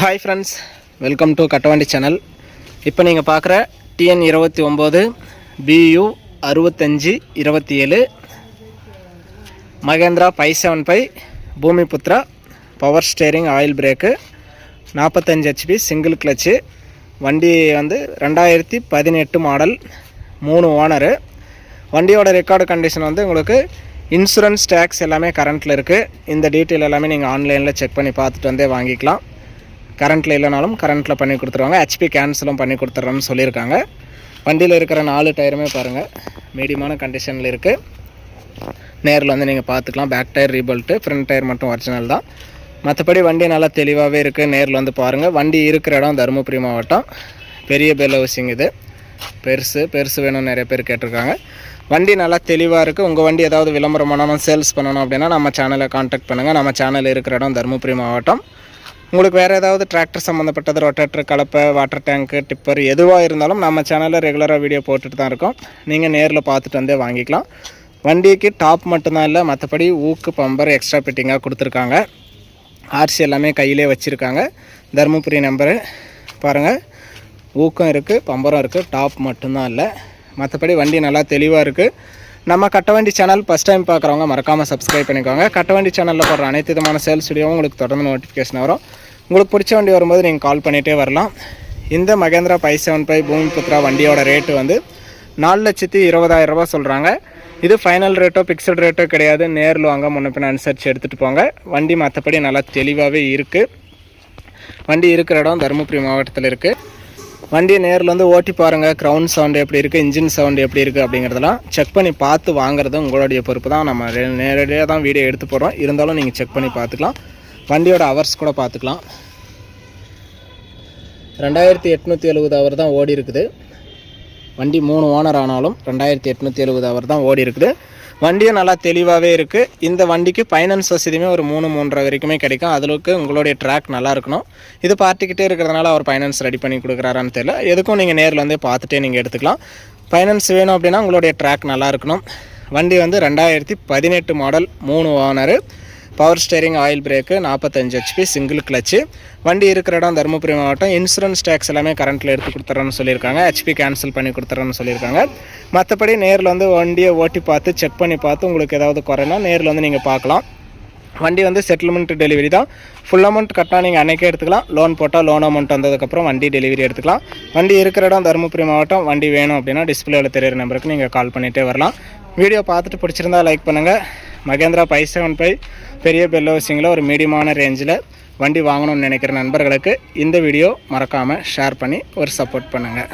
Hi friends welcome to Kattavandi channel இப்போ நீங்கள் பார்க்குற டிஎன் இருபத்தி ஒம்பது பியு அறுபத்தஞ்சி இருபத்தி ஏழு Mahindra five seven five Bhoomiputra power steering oil brake நாற்பத்தஞ்சு ஹெச்பி சிங்கிள் கிளச்சு வண்டி வந்து ரெண்டாயிரத்தி பதினெட்டு மாடல் மூணு ஓனரு வண்டியோட ரெக்கார்டு கண்டிஷன் வந்து உங்களுக்கு இன்சூரன்ஸ் டேக்ஸ் எல்லாமே கரண்ட்டில் இருக்குது இந்த டீட்டெயில் எல்லாமே நீங்கள் ஆன்லைனில் செக் பண்ணி பார்த்துட்டு வந்தே வாங்கிக்கலாம். கரண்ட்டில் இல்லைனாலும் கரண்ட்டில் பண்ணி கொடுத்துருவாங்க. ஹெச்பி கேன்சலும் பண்ணி கொடுத்துட்றோம்னு சொல்லியிருக்காங்க. வண்டியில் இருக்கிற நாலு டயருமே பாருங்கள் மீடியமான கண்டிஷனில் இருக்குது நேரில் வந்து நீங்கள் பார்த்துக்கலாம் back tyre rebuilt front tyre மட்டும் ஒரிஜினல் தான். மற்றபடி வண்டி நல்லா தெளிவாகவே இருக்குது நேரில் வந்து பாருங்கள் வண்டி இருக்கிற இடம் தருமபுரி மாவட்டம். பெரிய பெல் ஹவுசிங் இது. பெருசு பெருசு வேணும்னு நிறைய பேர் கேட்டிருக்காங்க. வண்டி நல்லா தெளிவாக இருக்குது உங்கள் வண்டி ஏதாவது விளம்பரம் பண்ணணும் சேல்ஸ் பண்ணணும் அப்படின்னா நம்ம சேனலை காண்டாக்ட் பண்ணுங்கள் நம்ம சேனல் இருக்கிற இடம் தருமபுரி மாவட்டம். உங்களுக்கு வேறு ஏதாவது டிராக்டர் சம்மந்தப்பட்டது ரொட்டேட்டர் கலப்பை வாட்டர் டேங்க்கு டிப்பர் எதுவாக இருந்தாலும் நம்ம சேனலில் ரெகுலராக வீடியோ போட்டுட்டு தான் இருக்கோம். நீங்கள் நேரில் பார்த்துட்டு வந்தே வாங்கிக்கலாம். வண்டிக்கு டாப் மட்டும்தான் இல்லை மற்றபடி ஊக்கு பம்பர் எக்ஸ்ட்ரா ஃபிட்டிங்காக கொடுத்துருக்காங்க. ஆர்சி எல்லாமே கையிலே வச்சுருக்காங்க. தருமபுரி நம்பரு பாருங்கள் ஊக்கம் இருக்குது பம்பரம் இருக்குது டாப் மட்டும்தான் இல்லை. மற்றபடி வண்டி நல்லா தெளிவாக இருக்குது நம்ம கட்டவண்டி சேனல் ஃபஸ்ட் டைம் பார்க்குறவங்க மறக்காமல் சப்ஸ்கிரைப் பண்ணிக்கோங்க. கட்டவண்டி சேனலில் போடுற அனைத்து விதமான சேல்ஸ் வீடியோவும் உங்களுக்கு தொடர்ந்து நோட்டிஃபிகேஷன் வரும். உங்களுக்கு பிடிச்ச வண்டி வரும்போது நீங்கள் கால் பண்ணிகிட்டே வரலாம். இந்த Mahindra five seven five Bhoomiputra வண்டியோட ரேட்டு வந்து நாலு லட்சத்தி இருபதாயிரரூபா சொல்கிறாங்க இது ஃபைனல் ரேட்டோ பிக்சட் ரேட்டோ கிடையாது. நேரில் வாங்க முன்ன பின்ன அனுசரித்து எடுத்துகிட்டு போங்க. வண்டி மற்றபடி நல்லா தெளிவாகவே இருக்குது வண்டி இருக்கிற இடம் தருமபுரி மாவட்டத்தில் இருக்குது வண்டியை நேரில் வந்து ஓட்டி பாருங்கள் க்ரௌன் சவுண்டு எப்படி இருக்குது இன்ஜின் சவுண்டு எப்படி இருக்குது அப்படிங்கிறதெல்லாம் செக் பண்ணி பார்த்து வாங்குறது உங்களுடைய பொறுப்பு தான். நம்ம நேரடியாக தான் வீடியோ எடுத்து போகிறோம் இருந்தாலும் நீங்கள் செக் பண்ணி பார்த்துக்கலாம். வண்டியோட ஹவர்ஸ் கூட பார்த்துக்கலாம். ரெண்டாயிரத்தி எட்நூற்றி எழுபது அவர் தான் ஓடி இருக்குது. வண்டி மூணு ஓனர் ஆனாலும் ரெண்டாயிரத்தி எட்நூற்றி எழுபது அவர் தான் ஓடி இருக்குது. வண்டியும் நல்லா தெளிவாகவே இருக்குது இந்த வண்டிக்கு ஃபைனான்ஸ் வசதியுமே ஒரு மூணு மூன்றரை வரைக்குமே கிடைக்கும். அதுலவுக்கு உங்களுடைய ட்ராக் நல்லா இருக்கணும். இது பார்ட்டிக்கிட்டே இருக்கிறதுனால அவர் ஃபைனான்ஸ் ரெடி பண்ணி கொடுக்குறாரான்னு தெரியல. எதுக்கும் நீங்கள் நேரில் வந்து பார்த்துட்டே நீங்கள் எடுத்துக்கலாம். ஃபைனான்ஸ் வேணும் அப்படின்னா உங்களுடைய ட்ராக் நல்லா இருக்கணும். வண்டி வந்து ரெண்டாயிரத்தி பதினெட்டு மாடல் மூணு owner power steering oil brake நாற்பத்தஞ்சு ஹெச்பி சிங்கிள் கிளச்சு வண்டி இருக்கிற இடம் தருமபுரி மாவட்டம். இன்சூரன்ஸ் டேக்ஸ் எல்லாமே கரண்ட்டில் எடுத்து கொடுத்துறோன்னு சொல்லியிருக்காங்க. ஹெச்பி கேன்சல் பண்ணி கொடுத்துறோன்னு சொல்லியிருக்காங்க. மற்றபடி நேரில் வந்து வண்டியை ஓட்டி பார்த்து செக் பண்ணி பார்த்து உங்களுக்கு ஏதாவது குறைனா நேரில் வந்து நீங்கள் பார்க்கலாம். வண்டி வந்து செட்டில்மெண்ட் டெலிவரி தான். ஃபுல் அமௌண்ட் கட்டினா நீங்கள் அன்றைக்கே எடுத்துக்கலாம். லோன் போட்டால் லோன் அமௌண்ட் வந்ததுக்கப்புறம் வண்டி டெலிவரி எடுத்துக்கலாம். வண்டி இருக்கிற இடம் தருமபுரி மாவட்டம். வண்டி வேணும் அப்படின்னா டிஸ்பிளேவில் தெரியிற நம்பருக்கு நீங்கள் கால் பண்ணிகிட்டே வரலாம். வீடியோ பார்த்துட்டு பிடிச்சிருந்தா லைக் பண்ணுங்கள் மகேந்திரா ஃபைவ் செவன் ஃபைவ் பெரிய பெல் ஒரு மீடியமான ரேஞ்சில் வண்டி வாங்கணும்னு நினைக்கிற நண்பர்களுக்கு இந்த வீடியோ மறக்காமல் ஷேர் பண்ணி ஒரு சப்போர்ட் பண்ணுங்கள்